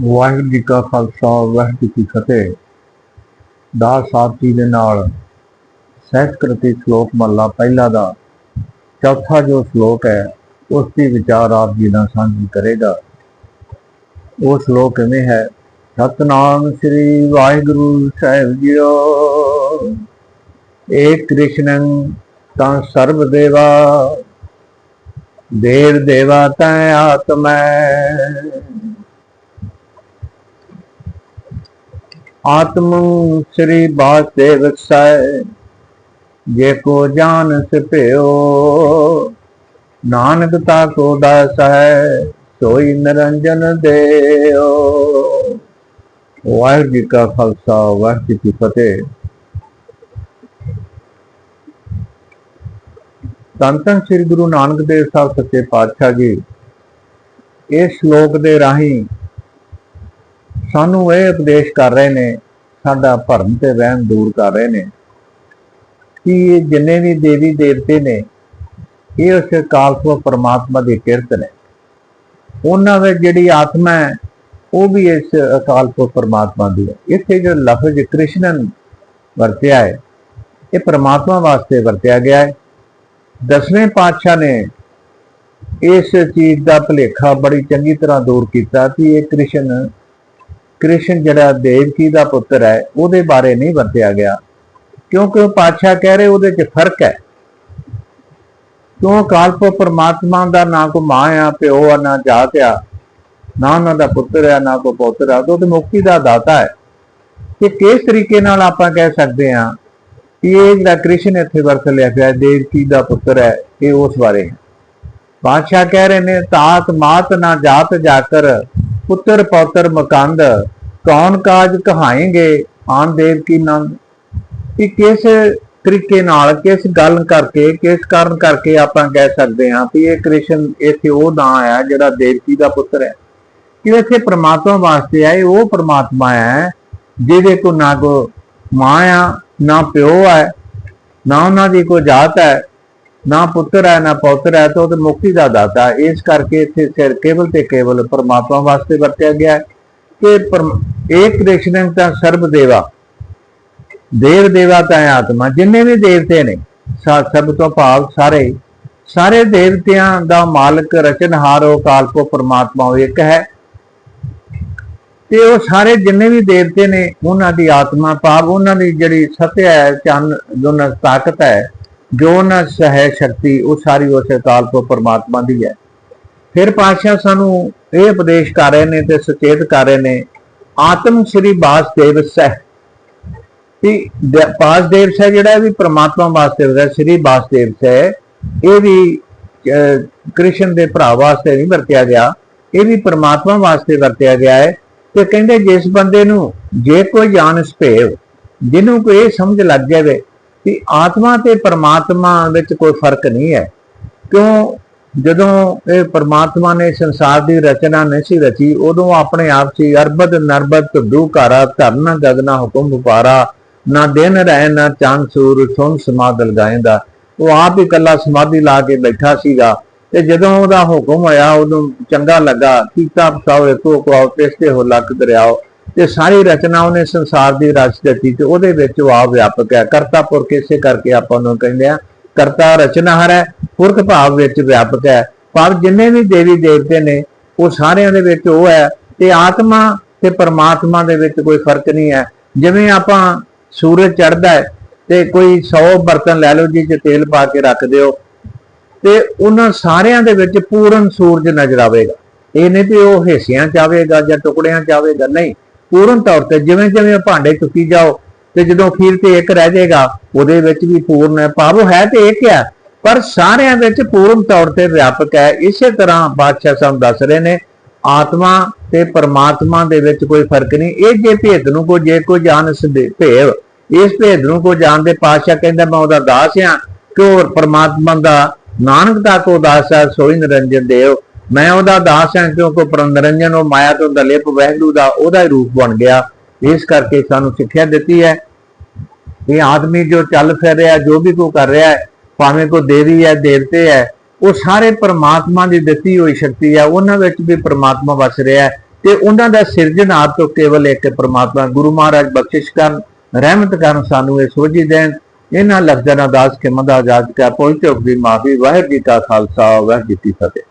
ਵਾਹਿਗੁਰੂ ਜੀ ਕਾ ਖਾਲਸਾ, ਵਾਹਿਗੁਰੂ ਜੀ ਫਤਿਹ। ਦਾਸ ਸਾਹਿਬ ਜੀ ਦੇ ਨਾਲ ਸੰਸਕ੍ਰਿਤੀ ਸ਼ਲੋਕ ਮਹਲਾ ਪਹਿਲਾ ਦਾ ਚੌਥਾ ਜੋ ਸ਼ਲੋਕ ਹੈ, ਉਸ ਦੀ ਵਿਚਾਰ ਆਪ ਜੀ ਨਾਲ ਸਾਂਝੀ ਕਰੇਗਾ। ਉਹ ਸ਼ਲੋਕ ਕਿਵੇਂ ਹੈ? ਸਤਨਾਮ ਸ੍ਰੀ ਵਾਹਿਗੁਰੂ ਸਾਹਿਬ ਜੀਓ। ਏਕ ਕ੍ਰਿਸ਼ਨੰ ਤਾਂ ਸਰਬ ਦੇਵਾ, ਦੇਵ ਦੇਵਾ ਤੈ ਆਤਮੈ। ਆਤਮ ਸ੍ਰੀ ਬਾਸਦੇਵ ਸੈ ਜੇ ਕੋ ਜਾਣ ਸਭਿਓ ਨਾਨਕ ਤਾ ਕੋ ਦਾਸ ਹੈ, ਸੋਈ ਨਿਰੰਜਨ ਦੇਓ। ਵਾਹਿਗੁਰੂ ਜੀ ਕਾ ਖਾਲਸਾ, ਵਾਹਿਗੁਰੂ ਜੀ ਕੀ ਫਤਿਹ। ਧੰਨ ਧੰਨ ਸ੍ਰੀ ਗੁਰੂ ਨਾਨਕ ਦੇਵ ਸਾਹਿਬ ਸੱਚੇ ਪਾਤਸ਼ਾਹ ਜੀ, ਇਸ ਸ਼ਲੋਕ ਦੇ ਰਾਹੀਂ ਸਾਨੂੰ ਇਹ ਉਪਦੇਸ਼ ਕਰ ਰਹੇ ਨੇ ਸਾਡਾ ਭਰਮ ਤੇ ਵਹਿਮ ਦੂਰ ਕਰ ਰਹੇ ਨੇ। ਕਿ ਇਹ ਜਿੰਨੇ ਵੀ ਦੇਵੀ ਦੇਵਤੇ ਨੇ, ਇਹ ਉਸ ਕਾਲਸਵ ਪਰਮਾਤਮਾ ਦੀ ਕਿਰਤ ਨੇ। ਉਹਨਾਂ ਵਿੱਚ ਜਿਹੜੀ ਆਤਮਾ ਹੈ, ਉਹ ਵੀ ਇਸ ਅਕਾਲ ਪੁਰਖ ਪਰਮਾਤਮਾ ਦੀ ਹੈ। ਇੱਥੇ ਜੋ ਲਫ਼ਜ਼ ਕ੍ਰਿਸ਼ਨਨ ਵਰਤਿਆ ਹੈ, ਇਹ ਪਰਮਾਤਮਾ ਵਾਸਤੇ ਵਰਤਿਆ ਗਿਆ ਹੈ। ਦਸਵੇਂ ਪਾਤਸ਼ਾਹ ਨੇ ਇਸ ਚੀਜ਼ ਦਾ ਭਲੇਖਾ ਬੜੀ ਚੰਗੀ ਤਰ੍ਹਾਂ ਦੂਰ ਕੀਤਾ ਕਿ ਇਹ ਕ੍ਰਿਸ਼ਨ ਕ੍ਰਿਸ਼ਨ ਜਿਹੜਾ ਦੇਵਕੀ ਦਾ ਪੁੱਤਰ ਹੈ, ਉਹਦੇ ਬਾਰੇ ਨਹੀਂ ਵਰਤਿਆ ਗਿਆ। ਕਿਉਂਕਿ ਉਹ ਪਾਤਸ਼ਾਹ ਕਹਿ ਰਹੇ ਉਹਦੇ 'ਚ ਫ਼ਰਕ ਹੈ। ਕਿਉਂ ਕਾਲਪੋ ਪਰਮਾਤਮਾ ਦਾ ਨਾ ਕੋ ਮਾਂ ਆ, ਪਿਓ ਆ, ਨਾ ਜਾਤ ਆ, ਨਾ ਉਹਨਾਂ ਦਾ ਪੁੱਤਰ ਆ, ਨਾ ਕੋ ਪੋਤਰ ਆ, ਉਹ ਤੇ ਮੁਕਤੀ ਦਾ ਦਾਤਾ ਹੈ। ਕਿ ਕਿਸ ਤਰੀਕੇ ਨਾਲ ਆਪਾਂ ਕਹਿ ਸਕਦੇ ਹਾਂ ਕਿ ਇਹ ਜਿਹੜਾ ਕ੍ਰਿਸ਼ਨ ਇੱਥੇ ਵਰਤ ਲਿਆ ਗਿਆ ਦੇਵਕੀ ਦਾ ਪੁੱਤਰ ਹੈ, ਇਹ ਉਸ ਬਾਰੇ ਹੈ। ਬਾਦਸ਼ਾਹ ਕਹਿ ਰਹੇ ਨੇ ਤਾਤ ਮਾਤ ਨਾ ਜਾਤ ਜਾਕਰ, ਪੁੱਤਰ ਪੌਤਰ ਮਕੰਦ ਕੌਣ ਕਾਜ ਕਹਾਏਗੇ? ਆਨ ਦੇਵ ਕੀ ਨੰਦ ਕਿ ਕਿਸ ਤਰੀਕੇ ਨਾਲ, ਕਿਸ ਗੱਲ ਕਰਕੇ, ਕਿਸ ਕਾਰਨ ਕਰਕੇ ਆਪਾਂ ਕਹਿ ਸਕਦੇ ਹਾਂ ਕਿ ਇਹ ਕ੍ਰਿਸ਼ਨ ਇੱਥੇ ਉਹ ਨਾਂ ਆਇਆ ਜਿਹੜਾ ਦੇਵਕੀ ਦਾ ਪੁੱਤਰ ਹੈ। ਕਿ ਇੱਥੇ ਪ੍ਰਮਾਤਮਾ ਵਾਸਤੇ ਆਏ, ਉਹ ਪ੍ਰਮਾਤਮਾ ਹੈ ਜਿਹਦੇ ਕੋ ਨਾ ਕੋ ਮਾਂ ਆ, ਨਾ ਪਿਓ ਹੈ, ਨਾ ਉਹਨਾਂ ਦੀ ਕੋਈ ਜਾਤ ਹੈ, ਨਾ ਪੁੱਤਰ ਹੈ, ਨਾ ਪੌਤਰ ਹੈ, ਤਾਂ ਉਹ ਤੇ ਮੁਕਤੀ ਦਾ ਦਾਤਾ ਇਸ ਕਰਕੇ ਇੱਥੇ ਸਿਰ ਕੇਵਲ ਤੇ ਕੇਵਲ ਪਰਮਾਤਮਾ ਵਾਸਤੇ ਵਰਤਿਆ ਗਿਆ ਹੈ। ਕਿ ਪਰਮ- ਏਕ ਤਾਂ ਸਰਬ ਦੇਵਾ। ਦੇਵ ਦੇਵਾ ਤਾਂ ਆਤਮਾ, ਜਿੰਨੇ ਵੀ ਦੇਵਤੇ ਨੇ, ਸਾ- ਸਭ ਤੋਂ ਭਾਵ ਸਾਰੇ ਸਾਰੇ ਦੇਵਤਿਆਂ ਦਾ ਮਾਲਕ, ਰਚਨਹਾਰ, ਉਹ ਕਾਲਪੋ ਪਰਮਾਤਮਾ, ਉਹ ਇੱਕ ਹੈ। ਤੇ ਉਹ ਸਾਰੇ ਜਿੰਨੇ ਵੀ ਦੇਵਤੇ ਨੇ, ਉਹਨਾਂ ਦੀ ਆਤਮਾ ਭਾਵ, ਉਹਨਾਂ ਦੀ ਜਿਹੜੀ ਸਤਿਆ ਹੈ, ਚੰਨ, ਜੋ ਤਾਕਤ ਹੈ, ਜੋ ਉਹਨਾਂ ਸਹਿ ਸ਼ਕਤੀ, ਉਹ ਸਾਰੀ ਉਸ ਕਾਲਪੋ ਪਰਮਾਤਮਾ ਦੀ ਹੈ। ਫਿਰ ਪਾਤਸ਼ਾਹ ਸਾਨੂੰ ਇਹ ਉਪਦੇਸ਼ ਕਰ ਰਹੇ ਨੇ ਤੇ ਸੁਚੇਤ ਕਰ ਰਹੇ ਨੇ, ਆਤਮ ਸ੍ਰੀ ਵਾਸਦੇਵ ਸਹਿ। ਕਿ ਦ- ਸਹਿ ਜਿਹੜਾ ਵੀ ਪ੍ਰਮਾਤਮਾ ਵਾਸਦੇਵ ਹੁੰਦਾ ਸ੍ਰੀ ਵਾਸਦੇਵ ਸਹਿ, ਇਹ ਵੀ ਕ੍ਰਿਸ਼ਨ ਦੇ ਭਰਾ ਵਾਸਤੇ ਨਹੀਂ ਵਰਤਿਆ ਗਿਆ, ਇਹ ਵੀ ਪ੍ਰਮਾਤਮਾ ਵਾਸਤੇ ਵਰਤਿਆ ਗਿਆ ਹੈ। ਤੇ ਕਹਿੰਦੇ ਜਿਸ ਬੰਦੇ ਨੂੰ ਜੇ ਕੋਈ ਜਾਣ ਸਪੇਵ, ਜਿਹਨੂੰ ਕੋਈ ਇਹ ਸਮਝ ਲੱਗ ਜਾਵੇ ਕਿ ਆਤਮਾ ਤੇ ਪਰਮਾਤਮਾ ਵਿੱਚ ਕੋਈ ਫ਼ਰਕ ਨਹੀਂ ਹੈ, ਕਿਉਂ ਜਦੋਂ ਇਹ ਪਰਮਾਤਮਾ ਨੇ ਸੰਸਾਰ ਦੀ ਰਚਨਾ ਨਹੀਂ ਸੀ ਰਚੀ, ਉਦੋਂ ਆਪਣੇ ਆਪ ਸੀ ਅਰਬਦ ਨਰਬਦ ਤੁਡੂ ਘਾਰਾ, ਧਰਨਾ ਗਗਨਾ ਹੁਕਮ ਵਪਾਰਾ ਨਾ ਦਿਨ ਰਹਿ, ਨਾ ਚੰਦ ਸੂਰ, ਸੁਨ ਸਮਾਦਲ ਗਾਇਂਦਾ। ਉਹ ਆਪ ਹੀ ਇਕੱਲਾ ਸਮਾਧੀ ਲਾ ਕੇ ਬੈਠਾ ਸੀਗਾ ਤੇ ਜਦੋਂ ਉਹਦਾ ਹੁਕਮ ਹੋਇਆ, ਉਦੋਂ ਚੰਗਾ ਲੱਗਾ, ਕੀਤਾ ਪਸਾਓ, ਇੱਕੋ ਕੋ ਪਿਸਤੇ ਹੋ ਲੱਕ ਦਰਿਆਓ। ਤੇ ਸਾਰੀ ਰਚਨਾ ਉਹਨੇ ਸੰਸਾਰ ਦੀ ਰਚ ਦਿੱਤੀ ਤੇ ਉਹਦੇ ਵਿੱਚ ਉਹ ਆਪ ਵਿਆਪਕ ਹੈ। ਕਰਤਾ ਪੁਰਖ ਇਸੇ ਕਰਕੇ ਆਪਾਂ ਨੂੰ ਕਹਿੰਦੇ ਆ ਕਰਤਾ ਰਚਨਾਹਰ ਹੈ, ਪੁਰਖ ਭਾਵ ਵਿੱਚ ਵਿਆਪਕ ਹੈ। ਭਾਵ ਜਿੰਨੇ ਵੀ ਦੇਵੀ ਦੇਵਤੇ ਨੇ, ਉਹ ਸਾਰਿਆਂ ਦੇ ਵਿੱਚ ਉਹ ਹੈ। ਤੇ ਆਤਮਾ ਤੇ ਪਰਮਾਤਮਾ ਦੇ ਵਿੱਚ ਕੋਈ ਫ਼ਰਕ ਨਹੀਂ ਹੈ। ਜਿਵੇਂ ਆਪਾਂ ਸੂਰਜ ਚੜ੍ਹਦਾ ਹੈ ਤੇ ਕੋਈ 100 ਬਰਤਨ ਲੈ ਲਓ ਜੀ ਚ ਤੇਲ ਪਾ ਕੇ ਰੱਖ ਦਿਓ, ਤੇ ਉਹਨਾਂ ਸਾਰਿਆਂ ਦੇ ਵਿੱਚ ਪੂਰਨ ਸੂਰਜ ਨਜ਼ਰ ਆਵੇਗਾ। ਇਹ ਨਹੀਂ ਵੀ ਉਹ ਹਿੱਸਿਆਂ ਚ ਆਵੇਗਾ ਜਾਂ ਟੁਕੜਿਆਂ ਚ ਆਵੇਗਾ, ਨਹੀਂ। ਪੂਰਨ ਤੌਰ ਤੇ ਜਿਵੇਂ ਜਿਵੇਂ ਭਾਂਡੇ ਚੁੱਕੀ ਜਾਓ ਤੇ ਜਦੋਂ ਅਖੀਰ ਤੇ ਇੱਕ ਰਹਿ ਜਾਏਗਾ, ਉਹਦੇ ਵਿੱਚ ਵੀ ਪੂਰਨ ਹੈ। ਭਾਵ ਹੈ ਤੇ ਇੱਕ ਹੈ ਪਰ ਸਾਰਿਆਂ ਵਿੱਚ ਪੂਰਨ ਤੌਰ ਤੇ ਵਿਆਪਕ ਹੈ। ਇਸੇ ਤਰ੍ਹਾਂ ਬਾਦਸ਼ਾਹ ਸਾਹਿਬ ਦੱਸ ਰਹੇ ਨੇ, ਆਤਮਾ ਤੇ ਪਰਮਾਤਮਾ ਦੇ ਵਿੱਚ ਕੋਈ ਫ਼ਰਕ ਨਹੀਂ। ਇਹ ਜੇ ਭੇਦ ਨੂੰ ਕੋ ਜੇ ਕੋਈ ਜਾਣ ਸਦੇ ਭੇਵ ਇਸ ਭੇਦ ਨੂੰ ਕੋ ਜਾਣਦੇ ਪਾਤਸ਼ਾਹ ਕਹਿੰਦਾ, ਮੈਂ ਉਹਦਾ ਦਾਸ ਹਾਂ ਕਿ ਉਹ ਪਰਮਾਤਮਾ ਦਾ ਨਾਨਕ ਦਾ ਕੋ ਦਾਸ ਹੈ? ਸੋਈ ਨਿਰੰਜਨ ਦੇਵ, ਮੈਂ ਉਹਦਾ ਦਾਸ ਹਾਂ, ਕਿਉਂਕਿ ਪਰਮਨਰੰਜਨ ਉਹ ਮਾਇਆ ਤੋਂ ਦਲਿਪ ਵਹਿਲੂ ਦਾ ਉਹਦਾ ਹੀ ਰੂਪ ਬਣ ਗਿਆ। ਇਸ ਕਰਕੇ ਸਾਨੂੰ ਸਿੱਖਿਆ ਦਿੱਤੀ ਹੈ ਇਹ ਆਦਮੀ ਜੋ ਚੱਲ ਫਿਰ ਰਿਹਾ, ਜੋ ਵੀ ਕੋ ਕਰ ਰਿਹਾ ਹੈ, ਭਾਵੇਂ ਕੋ ਦੇਵੀ ਹੈ, ਦੇਵਤੇ ਹੈ, ਉਹ ਸਾਰੇ ਪਰਮਾਤਮਾ ਦੀ ਦਿੱਤੀ ਹੋਈ ਸ਼ਕਤੀ ਹੈ, ਉਹਨਾਂ ਵਿੱਚ ਵੀ ਪਰਮਾਤਮਾ ਵਸ ਰਿਹਾ ਹੈ ਤੇ ਉਹਨਾਂ ਦਾ ਸਿਰਜਣਹਾਰ ਤੋਂ ਕੇਵਲ ਇੱਕ ਪਰਮਾਤਮਾ ਗੁਰੂ ਮਹਾਰਾਜ ਬਖਸ਼ਿਸ਼ ਕਰਨ, ਰਹਿਮਤ ਕਰਨ ਸਾਨੂੰ ਇਹ ਸੋਝੀ ਦੇਣ। ਇਹਨਾਂ ਲਫ਼ਜ਼ਾਂ ਨਾਲ ਦਾਸ ਕੇ ਮੰਦਾ ਆਜ਼ਾਦ ਕਾ ਪਹੁੰਚੋ ਦੀ ਮਾਫੀ, ਵਾਹਿਗੁਰੂ ਜੀ ਕਾ ਖਾਲਸਾ, ਵਾਹਿਗੁਰੂ ਜੀ ਕੀ ਫਤਿਹ।